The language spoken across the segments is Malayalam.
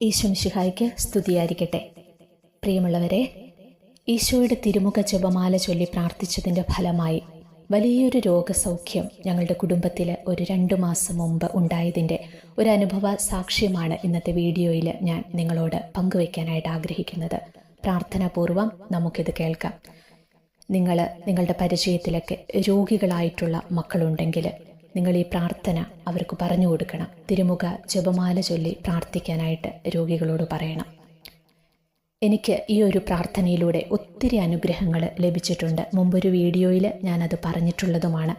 ഈശ്വമിഷിഹായ്ക്ക് സ്തുതിയായിരിക്കട്ടെ. പ്രിയമുള്ളവരെ ഈശോയുടെ തിരുമുഖ ജപമാല ചൊല്ലി പ്രാർത്ഥിച്ചതിന്റെ ഫലമായി വലിയൊരു രോഗസൗഖ്യം ഞങ്ങളുടെ കുടുംബത്തിൽ ഒരു രണ്ടു മാസം മുമ്പ് ഉണ്ടായതിന്റെ ഒരു അനുഭവ സാക്ഷ്യമാണ് ഇന്നത്തെ വീഡിയോയിൽ ഞാൻ നിങ്ങളോട് പങ്കുവയ്ക്കാനായിട്ട് ആഗ്രഹിക്കുന്നത്. പ്രാർത്ഥനാപൂർവം നമുക്കിത് കേൾക്കാം. നിങ്ങൾ നിങ്ങളുടെ പരിചയത്തിലൊക്കെ രോഗികളായിട്ടുള്ള മക്കളുണ്ടെങ്കിൽ നിങ്ങൾ ഈ പ്രാർത്ഥന അവർക്ക് പറഞ്ഞു കൊടുക്കണം. തിരുമുഖ ജപമാല ചൊല്ലി പ്രാർത്ഥിക്കാനായിട്ട് രോഗികളോട് പറയണം. എനിക്ക് ഈ ഒരു പ്രാർത്ഥനയിലൂടെ ഒത്തിരി അനുഗ്രഹങ്ങൾ ലഭിച്ചിട്ടുണ്ട്. മുമ്പൊരു വീഡിയോയിൽ ഞാനത് പറഞ്ഞിട്ടുള്ളതുമാണ്.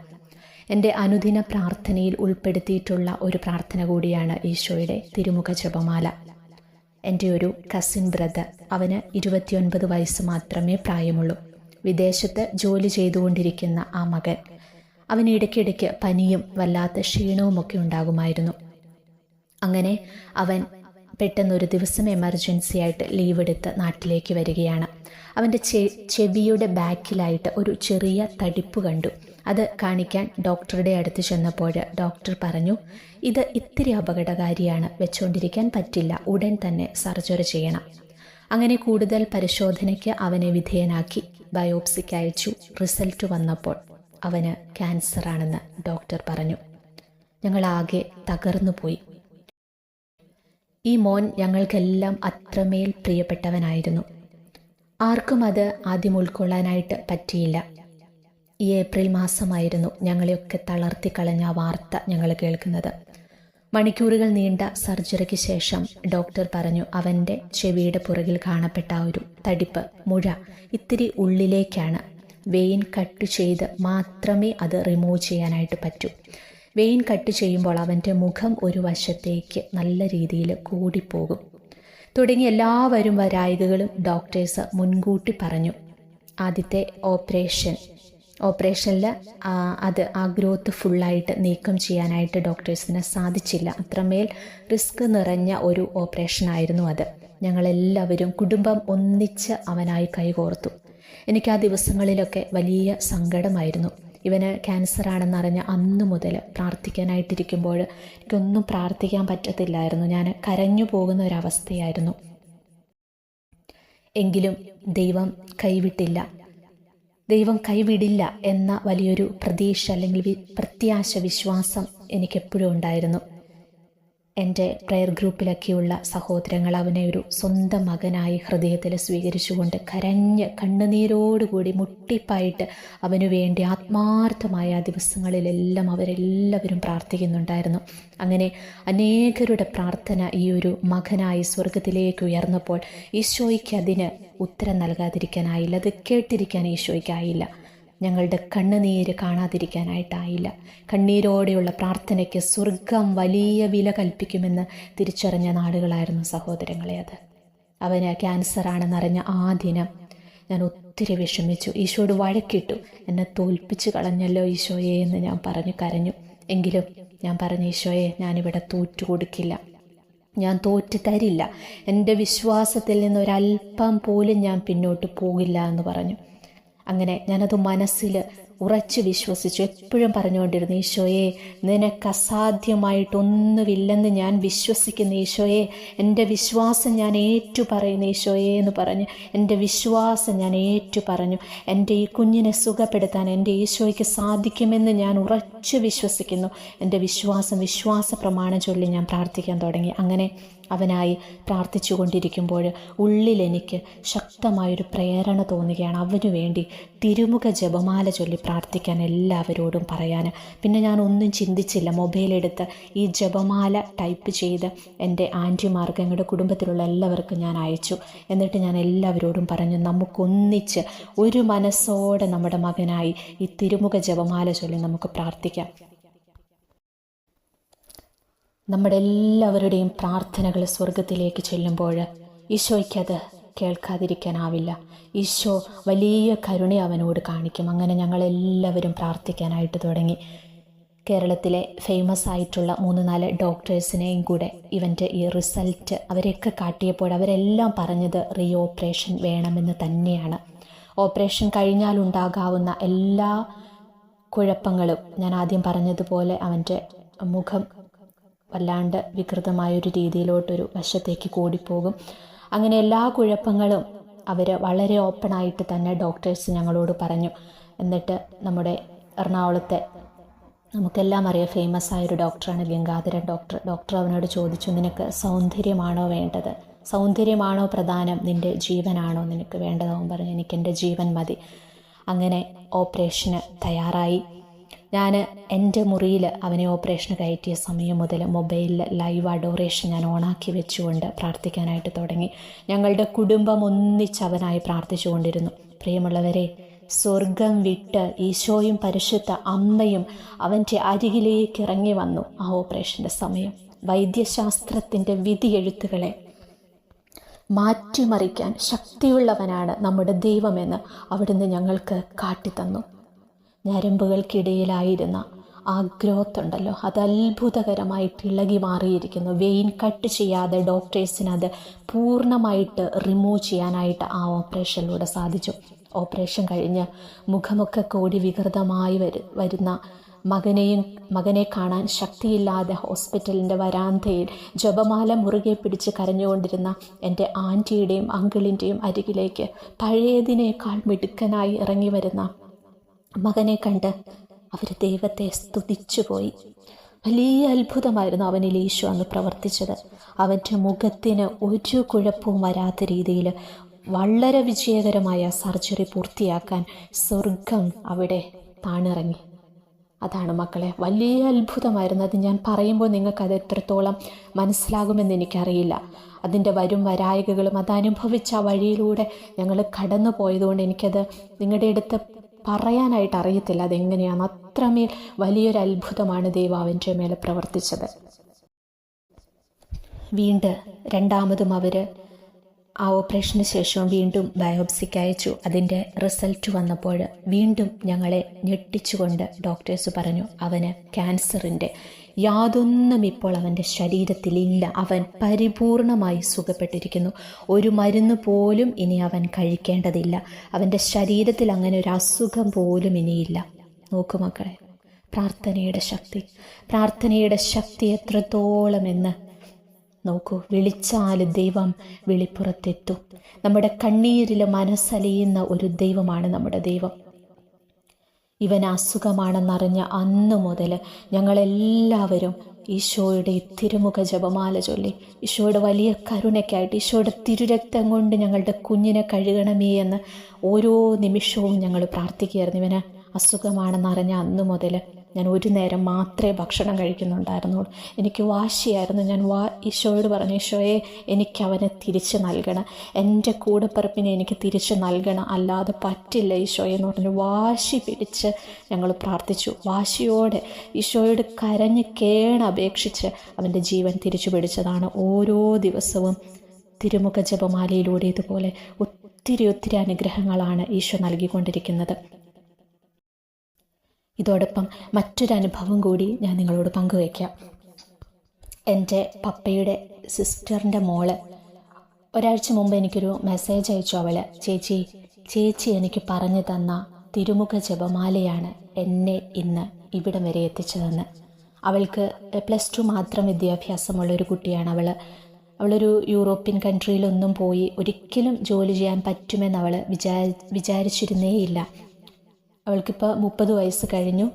എന്റെ അനുദിന പ്രാർത്ഥനയിൽ ഉൾപ്പെടുത്തിയിട്ടുള്ള ഒരു പ്രാർത്ഥന കൂടിയാണ് ഈശോയുടെ തിരുമുഖ ജപമാല. എന്റെ ഒരു കസിൻ ബ്രദർ അവന് ഇരുപത്തിയൊൻപത് വയസ്സ് മാത്രമേ പ്രായമുള്ളൂ. വിദേശത്ത് ജോലി ചെയ്തുകൊണ്ടിരിക്കുന്ന ആ മകൻ അവന് ഇടയ്ക്കിടയ്ക്ക് പനിയും വല്ലാത്ത ക്ഷീണവുമൊക്കെ ഉണ്ടാകുമായിരുന്നു. അങ്ങനെ അവൻ പെട്ടെന്നൊരു ദിവസം എമർജൻസി ആയിട്ട് ലീവ് എടുത്ത് നാട്ടിലേക്ക് വരികയാണ്. അവന്റെ ചെ ചെവിയുടെ ബാക്കിലായിട്ട് ഒരു ചെറിയ തടിപ്പ് കണ്ടു. അത് കാണിക്കാൻ ഡോക്ടറുടെ അടുത്ത് ചെന്നപ്പോൾ ഡോക്ടർ പറഞ്ഞു ഇത് ഇത്തിരി അപകടകാരിയാണ്. വെച്ചുകൊണ്ടിരിക്കാൻ പറ്റില്ല. ഉടൻ തന്നെ സർജറി ചെയ്യണം. അങ്ങനെ കൂടുതൽ പരിശോധനയ്ക്ക് അവനെ വിധേയനാക്കി ബയോപ്സിക്ക് അയച്ചു. റിസൾട്ട് വന്നപ്പോൾ അവന് ക്യാൻസർ ആണെന്ന് ഡോക്ടർ പറഞ്ഞു. ഞങ്ങളാകെ തകർന്നു പോയി ഈ മോൻ ഞങ്ങൾക്കെല്ലാം അത്രമേൽ പ്രിയപ്പെട്ടവനായിരുന്നു. ആർക്കും അത് ആദ്യം ഉൾക്കൊള്ളാനായിട്ട് പറ്റിയില്ല. ഈ ഏപ്രിൽ മാസമായിരുന്നു ഞങ്ങളെയൊക്കെ തളർത്തി കളഞ്ഞ വാർത്ത ഞങ്ങൾ കേൾക്കുന്നത്. മണിക്കൂറുകൾ നീണ്ട സർജറിക്ക് ശേഷം ഡോക്ടർ പറഞ്ഞു അവന്റെ ചെവിയുടെ പുറകിൽ കാണപ്പെട്ട ഒരു തടിപ്പ് മുഴ ഇത്തിരി ഉള്ളിലേക്കാണ് വെയിൻ കട്ട് ചെയ്ത് മാത്രമേ അത് റിമൂവ് ചെയ്യാനായിട്ട് പറ്റൂ. വെയിൻ കട്ട് ചെയ്യുമ്പോൾ അവന്റെ മുഖം ഒരു വശത്തേക്ക് നല്ല രീതിയിൽ കൂടിപ്പോകും. തുടങ്ങി എല്ലാവരും വരായികകളും ഡോക്ടേഴ്സ് മുൻകൂട്ടി പറഞ്ഞു. ആദ്യത്തെ ഓപ്പറേഷൻ. ഓപ്പറേഷനിൽ അത് ആ ഗ്രോത്ത് ഫുള്ളായിട്ട് നീക്കം ചെയ്യാനായിട്ട് ഡോക്ടേഴ്സിന് സാധിച്ചില്ല. അത്രമേൽ റിസ്ക് നിറഞ്ഞ ഒരു ഓപ്പറേഷൻ ആയിരുന്നു അത്. ഞങ്ങളെല്ലാവരും കുടുംബം ഒന്നിച്ച് അവനായി കൈകോർത്തു. എനിക്ക് ആ ദിവസങ്ങളിലൊക്കെ വലിയ സങ്കടമായിരുന്നു. ഇവന് ക്യാൻസർ ആണെന്നറിഞ്ഞ അന്ന് മുതൽ പ്രാർത്ഥിക്കാനായിട്ടിരിക്കുമ്പോൾ എനിക്കൊന്നും പ്രാർത്ഥിക്കാൻ പറ്റത്തില്ലായിരുന്നു. ഞാൻ കരഞ്ഞു പോകുന്ന ഒരവസ്ഥയായിരുന്നു. എങ്കിലും ദൈവം കൈവിട്ടില്ല. ദൈവം കൈവിടില്ല എന്ന വലിയൊരു പ്രതീക്ഷ അല്ലെങ്കിൽ പ്രത്യാശ വിശ്വാസം എനിക്കെപ്പോഴും ഉണ്ടായിരുന്നു. എന്റെ പ്രയർ ഗ്രൂപ്പിലൊക്കെയുള്ള സഹോദരങ്ങൾ അവനെ ഒരു സ്വന്തം മകനായി ഹൃദയത്തിൽ സ്വീകരിച്ചുകൊണ്ട് കരഞ്ഞ് കണ്ണുനീരോടുകൂടി മുട്ടിപ്പായിട്ട് അവനു വേണ്ടി ആത്മാർത്ഥമായ ദിവസങ്ങളിലെല്ലാം അവരെല്ലാവരും പ്രാർത്ഥിക്കുന്നുണ്ടായിരുന്നു. അങ്ങനെ അനേകരുടെ പ്രാർത്ഥന ഈ ഒരു മകനായി സ്വർഗത്തിലേക്ക് ഉയർന്നപ്പോൾ ഈശോയ്ക്ക് അതിന് ഉത്തരം നൽകാതിരിക്കാനായില്ല അത് കേട്ടിരിക്കാൻ ഈശോയ്ക്കായില്ല. ഞങ്ങളുടെ കണ്ണുനീര് കാണാതിരിക്കാനായിട്ടായില്ല. കണ്ണീരോടെയുള്ള പ്രാർത്ഥനയ്ക്ക് സ്വർഗം വലിയ വില കൽപ്പിക്കുമെന്ന് തിരിച്ചറിഞ്ഞ നാടുകളായിരുന്നു സഹോദരങ്ങളെ അത്. അവന് ക്യാൻസർ ആണെന്നറിഞ്ഞ ആ ദിനം ഞാൻ ഒത്തിരി വിഷമിച്ചു. ഈശോയോട് വഴക്കിട്ടു. എന്നെ തോൽപ്പിച്ച് കളഞ്ഞല്ലോ ഈശോയെ എന്ന് ഞാൻ പറഞ്ഞു കരഞ്ഞു. എങ്കിലും ഞാൻ പറഞ്ഞു ഈശോയെ ഞാനിവിടെ തോറ്റു കൊടുക്കില്ല. ഞാൻ തോറ്റു തരില്ല. എന്റെ വിശ്വാസത്തിൽ നിന്ന് ഒരല്പം പോലും ഞാൻ പിന്നോട്ട് പോകില്ല എന്ന് പറഞ്ഞു. അങ്ങനെ ഞാനത് മനസ്സിൽ ഉറച്ചു വിശ്വസിച്ചു. എപ്പോഴും പറഞ്ഞുകൊണ്ടിരുന്നു ഈശോയെ നിനക്ക് അസാധ്യമായിട്ടൊന്നുമില്ലെന്ന് ഞാൻ വിശ്വസിക്കുന്ന. ഈശോയെ എന്റെ വിശ്വാസം ഞാൻ ഏറ്റു പറയുന്നു ഈശോയെ എന്ന് പറഞ്ഞു. എന്റെ വിശ്വാസം ഞാൻ ഏറ്റു പറഞ്ഞു എന്റെ ഈ കുഞ്ഞിനെ സുഖപ്പെടുത്താൻ എന്റെ ഈശോയ്ക്ക് സാധിക്കുമെന്ന് ഞാൻ ഉറച്ചു വിശ്വസിക്കുന്നു. എന്റെ വിശ്വാസം വിശ്വാസ പ്രമാണം ചൊല്ലി ഞാൻ പ്രാർത്ഥിക്കാൻ തുടങ്ങി. അങ്ങനെ അവനായി പ്രാർത്ഥിച്ചു കൊണ്ടിരിക്കുമ്പോൾ ഉള്ളിൽ എനിക്ക് ശക്തമായൊരു പ്രേരണ തോന്നുകയാണ്. അവനു വേണ്ടി തിരുമുഖ ജപമാല ചൊല്ലി പ്രാർത്ഥിക്കാൻ എല്ലാവരോടും പറയാൻ. പിന്നെ ഞാൻ ഒന്നും ചിന്തിച്ചില്ല. മൊബൈലെടുത്ത് ഈ ജപമാല ടൈപ്പ് ചെയ്ത് എന്റെ ആന്റിമാർക്ക് ഞങ്ങളുടെ കുടുംബത്തിലുള്ള എല്ലാവർക്കും ഞാൻ അയച്ചു. എന്നിട്ട് ഞാൻ എല്ലാവരോടും പറഞ്ഞു നമുക്കൊന്നിച്ച് ഒരു മനസ്സോടെ നമ്മുടെ മകനായി ഈ തിരുമുഖ ജപമാല ചൊല്ലി നമുക്ക് പ്രാർത്ഥിക്കാം. നമ്മുടെ എല്ലാവരുടെയും പ്രാർത്ഥനകൾ സ്വർഗത്തിലേക്ക് ചെല്ലുമ്പോൾ ഈശോയ്ക്കത് കേൾക്കാതിരിക്കാനാവില്ല. ഈശോ വലിയ കരുണ അവനോട് കാണിക്കും. അങ്ങനെ ഞങ്ങളെല്ലാവരും പ്രാർത്ഥിക്കാനായിട്ട് തുടങ്ങി. കേരളത്തിലെ ഫേമസ് ആയിട്ടുള്ള മൂന്ന് നാല് ഡോക്ടേഴ്സിനെയും കൂടെ ഇവന്റെ ഈ റിസൾട്ട് അവരെയൊക്കെ കാട്ടിയപ്പോൾ അവരെല്ലാം പറഞ്ഞത് റീ ഓപ്പറേഷൻ വേണമെന്ന് തന്നെയാണ്. ഓപ്പറേഷൻ കഴിഞ്ഞാലുണ്ടാകാവുന്ന എല്ലാ കുഴപ്പങ്ങളും ഞാൻ ആദ്യം പറഞ്ഞതുപോലെ അവന്റെ മുഖം വല്ലാണ്ട് വികൃതമായൊരു രീതിയിലോട്ടൊരു വശത്തേക്ക് കൂടിപ്പോകും. അങ്ങനെ എല്ലാ കുഴപ്പങ്ങളും അവർ വളരെ ഓപ്പണായിട്ട് തന്നെ ഡോക്ടേഴ്സ് ഞങ്ങളോട് പറഞ്ഞു. എന്നിട്ട് നമ്മുടെ എറണാകുളത്തെ നമുക്കെല്ലാം അറിയാം ഫേമസ് ആയൊരു ഡോക്ടറാണ് ഗംഗാധരൻ ഡോക്ടർ ഡോക്ടർ അവനോട് ചോദിച്ചു നിനക്ക് സൗന്ദര്യമാണോ വേണ്ടത്? സൗന്ദര്യമാണോ പ്രധാനം? നിന്റെ ജീവനാണോ നിനക്ക് വേണ്ടതാവും പറഞ്ഞു എനിക്ക് എന്റെ ജീവൻ മതി. അങ്ങനെ ഓപ്പറേഷന് തയ്യാറായി. ഞാൻ എന്റെ മുറിയിൽ അവനെ ഓപ്പറേഷന് കയറ്റിയ സമയം മുതൽ മൊബൈലിൽ ലൈവ് അഡോറേഷൻ ഞാൻ ഓണാക്കി വെച്ചുകൊണ്ട് പ്രാർത്ഥിക്കാനായിട്ട് തുടങ്ങി. ഞങ്ങളുടെ കുടുംബം ഒന്നിച്ചവനായി പ്രാർത്ഥിച്ചുകൊണ്ടിരുന്നു പ്രിയമുള്ളവരെ സ്വർഗം വിട്ട് ഈശോയും പരിശുദ്ധ അമ്മയും അവന്റെ അരികിലേക്ക് ഇറങ്ങി വന്നു ആ ഓപ്പറേഷന്റെ സമയം. വൈദ്യശാസ്ത്രത്തിന്റെ വിധി എഴുത്തുകളെ മാറ്റിമറിക്കാൻ ശക്തിയുള്ളവനാണ് നമ്മുടെ ദൈവമെന്ന് അവിടുന്ന് ഞങ്ങൾക്ക് കാട്ടിത്തന്നു. ഞരമ്പുകൾക്കിടയിലായിരുന്ന ആ ഗ്രോത്ത് ഉണ്ടല്ലോ. അത് അത്ഭുതകരമായിട്ട് ഇളകി മാറിയിരിക്കുന്നു. വെയിൻ കട്ട് ചെയ്യാതെ ഡോക്ടേഴ്സിന് അത് പൂർണമായിട്ട് റിമൂവ് ചെയ്യാനായിട്ട് ആ ഓപ്പറേഷനിലൂടെ സാധിച്ചു. ഓപ്പറേഷൻ കഴിഞ്ഞ് മുഖമൊക്കെ കൂടി വികൃതമായി വരു വരുന്ന മകനെയും മകനെ കാണാൻ ശക്തിയില്ലാതെ ഹോസ്പിറ്റലിന്റെ വരാന്തയിൽ ജപമാല മുറുകെ പിടിച്ച് കരഞ്ഞുകൊണ്ടിരുന്ന എന്റെ ആന്റിയുടെയും അങ്കിളിന്റെയും അരികിലേക്ക് പഴയതിനേക്കാൾ മിടുക്കനായി ഇറങ്ങി വരുന്ന മകനെ കണ്ട് അവർ ദൈവത്തെ സ്തുതിച്ചുപോയി. വലിയ അത്ഭുതമായിരുന്നു അവനിൽ ഈശോ അന്ന് പ്രവർത്തിച്ചത്. അവന്റെ മുഖത്തിന് ഒരു കുഴപ്പവും വരാത്ത രീതിയിൽ വളരെ വിജയകരമായ സർജറി പൂർത്തിയാക്കാൻ സ്വർഗം അവിടെ താണിറങ്ങി. അതാണ് മക്കളെ വലിയ അത്ഭുതമായിരുന്നു. അത് ഞാൻ പറയുമ്പോൾ നിങ്ങൾക്കത് എത്രത്തോളം മനസ്സിലാകുമെന്ന് എനിക്കറിയില്ല. അതിന്റെ വരും വരായകകളും അത് അനുഭവിച്ച ആ വഴിയിലൂടെ ഞങ്ങൾ കടന്നു പോയതുകൊണ്ട് എനിക്കത് നിങ്ങളുടെ അടുത്ത് പറയാനായിട്ട് അറിയത്തില്ല അതെങ്ങനെയാണ്. അത്രമേൽ വലിയൊരു അത്ഭുതമാണ് ദൈവം അവന്റെ മേലെ പ്രവർത്തിച്ചത്. വീണ്ടും രണ്ടാമതും അവർ ആ ഓപ്പറേഷന് ശേഷം വീണ്ടും ബയോപ്സിക്ക് അയച്ചു. അതിന്റെ റിസൾട്ട് വന്നപ്പോൾ വീണ്ടും ഞങ്ങളെ ഞെട്ടിച്ചുകൊണ്ട് ഡോക്ടേഴ്സ് പറഞ്ഞു അവന് ക്യാൻസറിന്റെ യാതൊന്നും ഇപ്പോൾ അവന്റെ ശരീരത്തിലില്ല. അവൻ പരിപൂർണമായി സുഖപ്പെട്ടിരിക്കുന്നു. ഒരു മരുന്ന് പോലും ഇനി അവൻ കഴിക്കേണ്ടതില്ല. അവന്റെ ശരീരത്തിൽ അങ്ങനെ ഒരു അസുഖം പോലും ഇനിയില്ല. നോക്കു മക്കളെ പ്രാർത്ഥനയുടെ ശക്തി. പ്രാർത്ഥനയുടെ ശക്തി എത്രത്തോളം എന്ന് നോക്കൂ. വിളിച്ചാൽ ദൈവം വിളിപ്പുറത്തെത്തും. നമ്മുടെ കണ്ണീരിൽ മനസ്സലിയുന്ന ഒരു ദൈവമാണ് നമ്മുടെ ദൈവം. ഇവൻ അസുഖമാണെന്നറിഞ്ഞ അന്ന് മുതൽ ഞങ്ങളെല്ലാവരും ഈശോയുടെ തിരുമുഖ ജപമാല ചൊല്ലി ഈശോയുടെ വലിയ കരുണയ്ക്കായിട്ട് ഈശോയുടെ തിരുരക്തം കൊണ്ട് ഞങ്ങളുടെ കുഞ്ഞിനെ കഴുകണമേ എന്ന് ഓരോ നിമിഷവും ഞങ്ങൾ പ്രാർത്ഥിക്കുകയായിരുന്നു. ഇവന് അസുഖമാണെന്നറിഞ്ഞ അന്ന് മുതൽ ഞാൻ ഒരു നേരം മാത്രമേ ഭക്ഷണം കഴിക്കുന്നുണ്ടായിരുന്നുള്ളൂ. എനിക്ക് വാശിയായിരുന്നു. ഞാൻ വാ ഈശോയോട് പറഞ്ഞു ഈശോയെ എനിക്ക് അവനെ തിരിച്ച് നൽകണം. എന്റെ കൂടപ്പിറപ്പിനെ എനിക്ക് തിരിച്ച് നൽകണം. അല്ലാതെ പറ്റില്ല ഈശോയെ എന്ന് പറഞ്ഞു വാശി പിടിച്ച് ഞങ്ങൾ പ്രാർത്ഥിച്ചു. വാശിയോടെ ഈശോയോട് കരഞ്ഞ് കേണപേക്ഷിച്ച് അവന്റെ ജീവൻ തിരിച്ചു പിടിച്ചതാണ് ഓരോ ദിവസവും തിരുമുഖ ജപമാലയിലൂടെ ഇതുപോലെ ഒത്തിരി ഒത്തിരി അനുഗ്രഹങ്ങളാണ് ഈശോ നൽകിക്കൊണ്ടിരിക്കുന്നത്. ഇതോടൊപ്പം മറ്റൊരനുഭവം കൂടി ഞാൻ നിങ്ങളോട് പങ്കുവയ്ക്കാം. എന്റെ പപ്പയുടെ സിസ്റ്ററിന്റെ മോൾ. ഒരാഴ്ച മുമ്പ് എനിക്കൊരു മെസ്സേജ് അയച്ചു അവൾ ചേച്ചി ചേച്ചി എനിക്ക് പറഞ്ഞു തന്ന തിരുമുഖ ജപമാലയാണ് എന്നെ ഇന്ന് ഇവിടം വരെ എത്തിച്ചതെന്ന്. അവൾക്ക് പ്ലസ് ടു മാത്രം വിദ്യാഭ്യാസമുള്ള ഒരു കുട്ടിയാണ് അവൾ അവളൊരു യൂറോപ്യൻ കൺട്രിയിലൊന്നും പോയി ഒരിക്കലും ജോലി ചെയ്യാൻ പറ്റുമെന്ന് അവൾ വിചാരി വിചാരിച്ചിരുന്നേയില്ല. അവൾക്കിപ്പോൾ മുപ്പത് വയസ്സ് കഴിഞ്ഞു.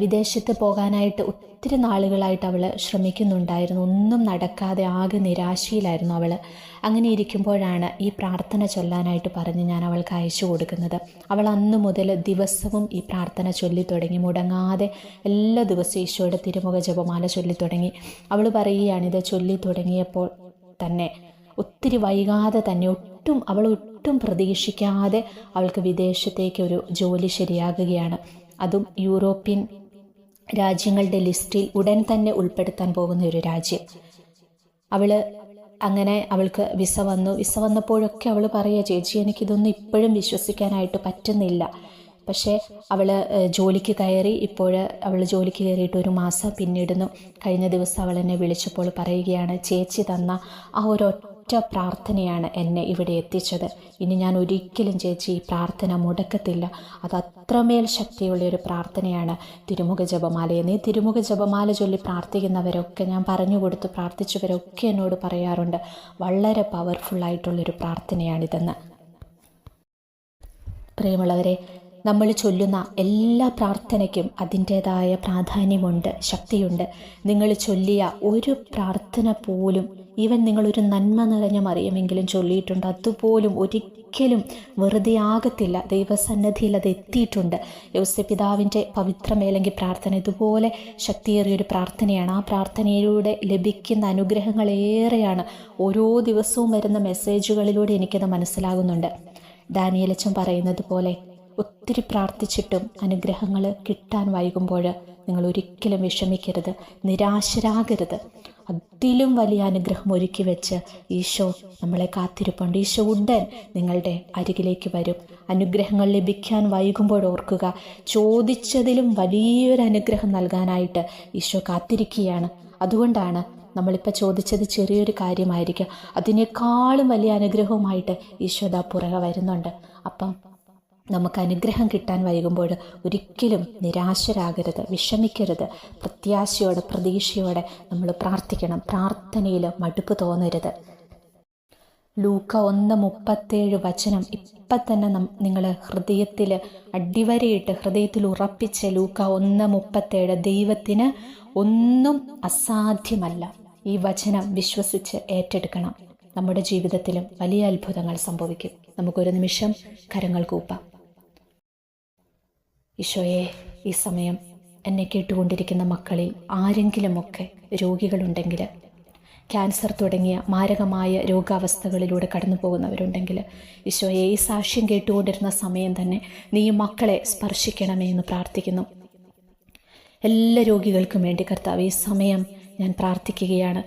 വിദേശത്ത് പോകാനായിട്ട് ഒത്തിരി നാളുകളായിട്ട് അവൾ ശ്രമിക്കുന്നുണ്ടായിരുന്നു. ഒന്നും നടക്കാതെ ആകെ നിരാശയിലായിരുന്നു അവൾ അങ്ങനെ ഇരിക്കുമ്പോഴാണ് ഈ പ്രാർത്ഥന ചൊല്ലാനായിട്ട് പറഞ്ഞ് ഞാൻ അവൾക്ക് അയച്ചു കൊടുക്കുന്നത്. അവൾ അന്ന് മുതൽ ദിവസവും ഈ പ്രാർത്ഥന ചൊല്ലി തുടങ്ങി. മുടങ്ങാതെ എല്ലാ ദിവസവും ഈശോയുടെ തിരുമുഖ ജപമാല ചൊല്ലി തുടങ്ങി. അവൾ പറയുകയാണിത് ചൊല്ലി തുടങ്ങിയപ്പോൾ തന്നെ ഒത്തിരി വൈകാതെ തന്നെ ഒട്ടും അവൾ ഒട്ടും പ്രതീക്ഷിക്കാതെ അവൾക്ക് വിദേശത്തേക്ക് ഒരു ജോലി ശരിയാകുകയാണ്. അതും യൂറോപ്യൻ രാജ്യങ്ങളുടെ ലിസ്റ്റിൽ ഉടൻ തന്നെ ഉൾപ്പെടുത്താൻ പോകുന്ന ഒരു രാജ്യം. അവൾ അങ്ങനെ അവൾക്ക് വിസ വന്നു. വിസ വന്നപ്പോഴൊക്കെ അവൾ പറയുക ചേച്ചി എനിക്കിതൊന്നും ഇപ്പോഴും വിശ്വസിക്കാനായിട്ട് പറ്റുന്നില്ല. പക്ഷേ അവൾ ജോലിക്ക് കയറി. ഇപ്പോൾ അവൾ ജോലിക്ക് കയറിയിട്ട് ഒരു മാസം പിന്നിടുന്നു. കഴിഞ്ഞ ദിവസം അവൾ എന്നെ വിളിച്ചപ്പോൾ പറയുകയാണ് ചേച്ചി തന്ന ആ ഒരു ഒരൊറ്റ പ്രാർത്ഥനയാണ് എന്നെ ഇവിടെ എത്തിച്ചത്. ഇനി ഞാൻ ഒരിക്കലും ചേച്ചി ഈ പ്രാർത്ഥന മുടക്കത്തില്ല. അത് അത്രമേൽ ശക്തിയുള്ള ഒരു പ്രാർത്ഥനയാണ്. തിരുമുഖ ജപമാല നീ തിരുമുഖ ജപമാല ചൊല്ലി പ്രാർത്ഥിക്കുന്നവരൊക്കെ ഞാൻ പറഞ്ഞു കൊടുത്ത് പ്രാർത്ഥിച്ചവരൊക്കെ എന്നോട് പറയാറുണ്ട്. വളരെ പവർഫുള്ളായിട്ടുള്ളൊരു പ്രാർത്ഥനയാണിതെന്ന്. പ്രിയമുള്ളവരെ നമ്മൾ ചൊല്ലുന്ന എല്ലാ പ്രാർത്ഥനയ്ക്കും അതിന്റേതായ പ്രാധാന്യമുണ്ട് ശക്തിയുണ്ട്. നിങ്ങൾ ചൊല്ലിയ ഒരു പ്രാർത്ഥന പോലും ഈവൻ നിങ്ങളൊരു നന്മ നിറഞ്ഞ മറിയുമെങ്കിലും ചൊല്ലിയിട്ടുണ്ട്. അതുപോലും ഒരിക്കലും വെറുതെ ആകത്തില്ല. ദൈവസന്നദ്ധിയിൽ അത് എത്തിയിട്ടുണ്ട്. യോസപിതാവിന്റെ പവിത്രമേലെങ്കിൽ പ്രാർത്ഥന ഇതുപോലെ ശക്തിയേറിയൊരു പ്രാർത്ഥനയാണ്. ആ പ്രാർത്ഥനയിലൂടെ ലഭിക്കുന്ന അനുഗ്രഹങ്ങളേറെയാണ് ഓരോ ദിവസവും വരുന്ന മെസ്സേജുകളിലൂടെ എനിക്കത് മനസ്സിലാകുന്നുണ്ട്. ഡാനിയലച്ചൻ പറയുന്നത് പോലെ ഒത്തിരി പ്രാർത്ഥിച്ചിട്ടും അനുഗ്രഹങ്ങൾ കിട്ടാൻ വൈകുമ്പോൾ നിങ്ങൾ ഒരിക്കലും വിഷമിക്കരുത് നിരാശരാകരുത്. അതിലും വലിയ അനുഗ്രഹം ഒരുക്കി വെച്ച് ഈശോ നമ്മളെ കാത്തിരിപ്പുണ്ട്. ഈശോ ഉടൻ നിങ്ങളുടെ അരികിലേക്ക് വരും. അനുഗ്രഹങ്ങൾ ലഭിക്കാൻ വൈകുമ്പോൾ ഓർക്കുക ചോദിച്ചതിലും വലിയൊരു അനുഗ്രഹം നൽകാനായിട്ട് ഈശോ കാത്തിരിക്കുകയാണ്. അതുകൊണ്ടാണ് നമ്മളിപ്പോൾ ചോദിച്ചത് ചെറിയൊരു കാര്യമായിരിക്കും. അതിനേക്കാളും വലിയ അനുഗ്രഹവുമായിട്ട് ഈശോദ പുറകെ വരുന്നുണ്ട്. അപ്പം നമുക്ക് അനുഗ്രഹം കിട്ടാൻ വൈകുമ്പോൾ ഒരിക്കലും നിരാശരാകരുത് വിഷമിക്കരുത്. പ്രത്യാശയോടെ പ്രതീക്ഷയോടെ നമ്മൾ പ്രാർത്ഥിക്കണം. പ്രാർത്ഥനയിൽ മടുപ്പ് തോന്നരുത്. ലൂക്ക ഒന്ന് മുപ്പത്തേഴ് വചനം. ഇപ്പം തന്നെ നിങ്ങൾ ഹൃദയത്തിൽ അടിവരയിട്ട് ഹൃദയത്തിൽ ഉറപ്പിച്ച ലൂക്ക ഒന്ന് മുപ്പത്തേഴ് ദൈവത്തിന് ഒന്നും അസാധ്യമല്ല. ഈ വചനം വിശ്വസിച്ച് ഏറ്റെടുക്കണം. നമ്മുടെ ജീവിതത്തിലും വലിയ അത്ഭുതങ്ങൾ സംഭവിക്കും. നമുക്കൊരു നിമിഷം കരങ്ങൾ കൂപ്പാം. ഈശോയെ ഈ സമയം എന്നെ കേട്ടുകൊണ്ടിരിക്കുന്ന മക്കളിൽ ആരെങ്കിലുമൊക്കെ രോഗികളുണ്ടെങ്കിൽ ക്യാൻസർ തുടങ്ങിയ മാരകമായ രോഗാവസ്ഥകളിലൂടെ കടന്നു പോകുന്നവരുണ്ടെങ്കിൽ ഈശോയെ ഈ സാക്ഷ്യം കേട്ടുകൊണ്ടിരുന്ന സമയം തന്നെ നീ മക്കളെ സ്പർശിക്കണമേ എന്ന് പ്രാർത്ഥിക്കുന്നു. എല്ലാ രോഗികൾക്കും വേണ്ടി കർത്താവ് ഈ സമയം ഞാൻ പ്രാർത്ഥിക്കുകയാണ്.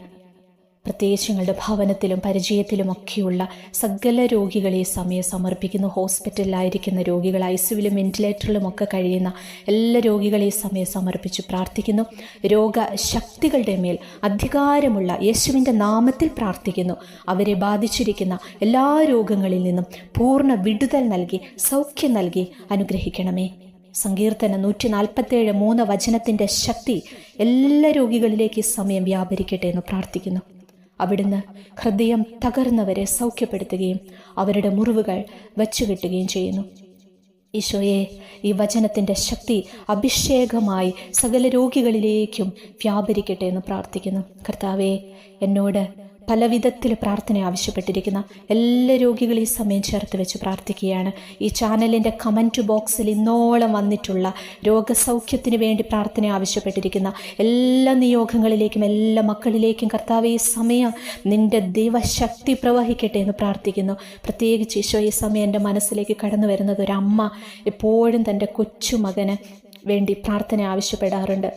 പ്രത്യേകിച്ച് ഞങ്ങളുടെ ഭവനത്തിലും പരിചയത്തിലുമൊക്കെയുള്ള സകല രോഗികളെ സമയം സമർപ്പിക്കുന്നു ഹോസ്പിറ്റലിലായിരിക്കുന്ന രോഗികൾ ഐസിയുവിലും വെന്റിലേറ്ററിലും ഒക്കെ കഴിയുന്ന എല്ലാ രോഗികളെ സമയം സമർപ്പിച്ച് പ്രാർത്ഥിക്കുന്നു. രോഗശക്തികളുടെ മേൽ അധികാരമുള്ള യേശുവിന്റെ നാമത്തിൽ പ്രാർത്ഥിക്കുന്നു. അവരെ ബാധിച്ചിരിക്കുന്ന എല്ലാ രോഗങ്ങളിൽ നിന്നും പൂർണ വിടുതൽ നൽകി സൗഖ്യം നൽകി അനുഗ്രഹിക്കണമേ. സങ്കീർത്തന നൂറ്റി നാൽപ്പത്തേഴ് മൂന്ന് വചനത്തിന്റെ ശക്തി എല്ലാ രോഗികളിലേക്ക് സമയം വ്യാപരിക്കട്ടെ എന്ന് പ്രാർത്ഥിക്കുന്നു. അവിടുന്ന് ഹൃദയം തകർന്നവരെ സൗഖ്യപ്പെടുത്തുകയും അവരുടെ മുറിവുകൾ വച്ചുകെട്ടുകയും ചെയ്യുന്നു. ഈശോയെ ഈ വചനത്തിന്റെ ശക്തി അഭിഷേകമായി സകല രോഗികളിലേക്കും വ്യാപരിക്കട്ടെ എന്ന് പ്രാർത്ഥിക്കുന്നു. കർത്താവെ എന്നോട് പല വിധത്തിൽ പ്രാർത്ഥന ആവശ്യപ്പെട്ടിരിക്കുന്ന എല്ലാ രോഗികളും ഈ സമയം ചേർത്ത് വെച്ച് പ്രാർത്ഥിക്കുകയാണ്. ഈ ചാനലിന്റെ കമന്റ് ബോക്സിൽ ഇന്നോളം വന്നിട്ടുള്ള രോഗസൗഖ്യത്തിന് വേണ്ടി പ്രാർത്ഥന ആവശ്യപ്പെട്ടിരിക്കുന്ന എല്ലാ നിയോഗങ്ങളിലേക്കും എല്ലാ മക്കളിലേക്കും കർത്താവ് ഈ സമയം നിന്റെ ദൈവശക്തി പ്രവഹിക്കട്ടെ എന്ന് പ്രാർത്ഥിക്കുന്നു. പ്രത്യേകിച്ച് ഈശോ ഈ സമയം എന്റെ മനസ്സിലേക്ക് കടന്നു വരുന്നത് ഒരമ്മ എപ്പോഴും തന്റെ കൊച്ചുമകന് വേണ്ടി പ്രാർത്ഥന ആവശ്യപ്പെടാറുണ്ട്.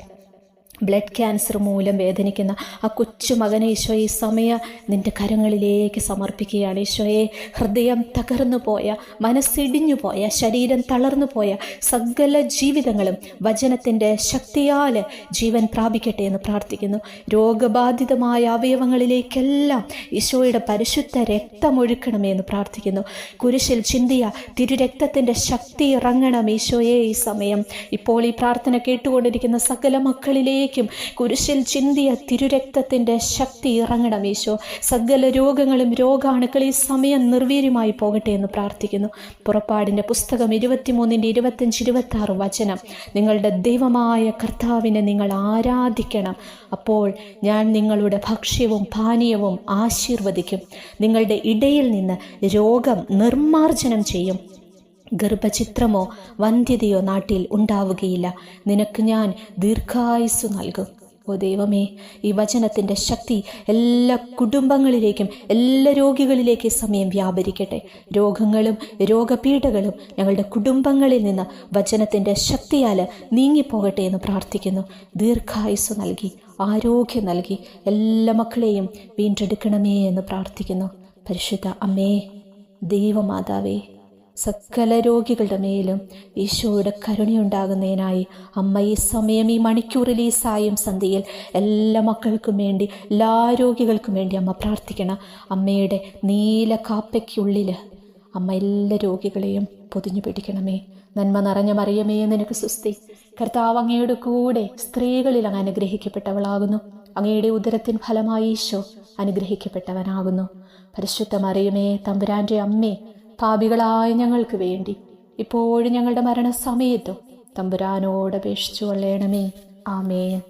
ബ്ലഡ് ക്യാൻസർ മൂലം വേദനിക്കുന്ന ആ കൊച്ചു മകനെ ഈശോ ഈ സമയ നിന്റെ കരങ്ങളിലേക്ക് സമർപ്പിക്കുകയാണ്. ഈശോയെ ഹൃദയം തകർന്നു പോയ മനസ്സിടിഞ്ഞു പോയ ശരീരം തളർന്നു പോയ സകല ജീവിതങ്ങളും വചനത്തിന്റെ ശക്തിയാൽ ജീവൻ പ്രാപിക്കട്ടെ എന്ന് പ്രാർത്ഥിക്കുന്നു. രോഗബാധിതമായ അവയവങ്ങളിലേക്കെല്ലാം ഈശോയുടെ പരിശുദ്ധ രക്തമൊഴുക്കണമേ എന്ന് പ്രാർത്ഥിക്കുന്നു. കുരിശിൽ ചിന്തിയ തിരുരക്തത്തിന്റെ ശക്തി ഇറങ്ങണം ഈശോയെ ഈ സമയം. ഇപ്പോൾ ഈ പ്രാർത്ഥന കേട്ടുകൊണ്ടിരിക്കുന്ന സകല മക്കളിലേക്ക് രോഗിക്കും കുരിശിൽ ചിന്തിയ തിരുരക്തത്തിന്റെ ശക്തി ഇറങ്ങണം ഈശോ. സകല രോഗങ്ങളും രോഗാണുക്കൾ ഈ സമയം നിർവീര്യമായി പോകട്ടെ എന്ന് പ്രാർത്ഥിക്കുന്നു. പുറപ്പാടിന്റെ പുസ്തകം ഇരുപത്തിമൂന്നിന്റെ ഇരുപത്തഞ്ച് ഇരുപത്തി ആറ് വചനം. നിങ്ങളുടെ ദൈവമായ കർത്താവിനെ നിങ്ങൾ ആരാധിക്കണം. അപ്പോൾ ഞാൻ നിങ്ങളുടെ ഭക്ഷ്യവും പാനീയവും ആശീർവദിക്കും. നിങ്ങളുടെ ഇടയിൽ നിന്ന് രോഗം നിർമ്മാർജനം ചെയ്യും. ഗർഭചിത്രമോ വന്ധ്യതയോ നാട്ടിൽ ഉണ്ടാവുകയില്ല. നിനക്ക് ഞാൻ ദീർഘായുസ് നൽകും. ഓ ദൈവമേ ഈ വചനത്തിന്റെ ശക്തി എല്ലാ കുടുംബങ്ങളിലേക്കും എല്ലാ രോഗികളിലേക്കും സമയം വ്യാപരിക്കട്ടെ. രോഗങ്ങളും രോഗപീഠകളും ഞങ്ങളുടെ കുടുംബങ്ങളിൽ നിന്ന് വചനത്തിന്റെ ശക്തിയാൽ നീങ്ങിപ്പോകട്ടെ എന്ന് പ്രാർത്ഥിക്കുന്നു. ദീർഘായുസ് നൽകി ആരോഗ്യം നൽകി എല്ലാ മക്കളെയും വീണ്ടെടുക്കണമേ എന്ന് പ്രാർത്ഥിക്കുന്നു. പരിശുദ്ധ അമ്മേ ദൈവമാതാവേ സകല രോഗികളുടെ മേലും ഈശോയുടെ കരുണയുണ്ടാകുന്നതിനായി അമ്മ ഈ സമയം ഈ മണിക്കൂറിൽ ഈ സായം സന്ധ്യയിൽ എല്ലാ മക്കൾക്കും വേണ്ടി എല്ലാ രോഗികൾക്കും വേണ്ടി അമ്മ പ്രാർത്ഥിക്കണം. അമ്മയുടെ നീല കാപ്പയ്ക്കുള്ളിൽ അമ്മ എല്ലാ രോഗികളെയും പൊതിഞ്ഞു പിടിക്കണമേ. നന്മ നിറഞ്ഞ മറിയമേ നിനക്ക് സുസ്തി കർത്താവ് അങ്ങയുടെ കൂടെ സ്ത്രീകളിൽ അങ്ങ് അനുഗ്രഹിക്കപ്പെട്ടവളാകുന്നു. അങ്ങയുടെ ഉദരത്തിൻ ഫലമായി ഈശോ അനുഗ്രഹിക്കപ്പെട്ടവനാകുന്നു. പരിശുദ്ധ മറിയമേ തമ്പുരാന്റെ അമ്മേ പാപികളായ ഞങ്ങൾക്ക് വേണ്ടി. ഇപ്പോഴും ഞങ്ങളുടെ മരണസമയത്തും തമ്പുരാനോട് അപേക്ഷിച്ചു കൊള്ളേണമേ. ആമേൻ.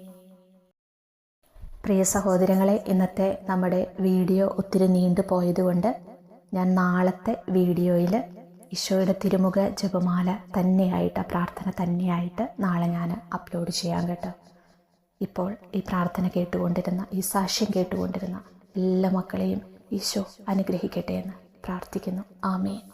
പ്രിയ സഹോദരങ്ങളെ ഇന്നത്തെ നമ്മുടെ വീഡിയോ ഒത്തിരി നീണ്ടു പോയതുകൊണ്ട് ഞാൻ നാളത്തെ വീഡിയോയിൽ ഈശോയുടെ തിരുമുഖ ജപമാല തന്നെയായിട്ട് പ്രാർത്ഥന തന്നെയായിട്ട് നാളെ ഞാൻ അപ്ലോഡ് ചെയ്യാൻ കേട്ടോ. ഇപ്പോൾ ഈ പ്രാർത്ഥന കേട്ടുകൊണ്ടിരുന്ന ഈ സാക്ഷ്യം കേട്ടുകൊണ്ടിരുന്ന എല്ലാ മക്കളെയും ഈശോ അനുഗ്രഹിക്കട്ടെ എന്ന്. പ്രാർത്ഥിക്കുന്നു. ആമേൻ.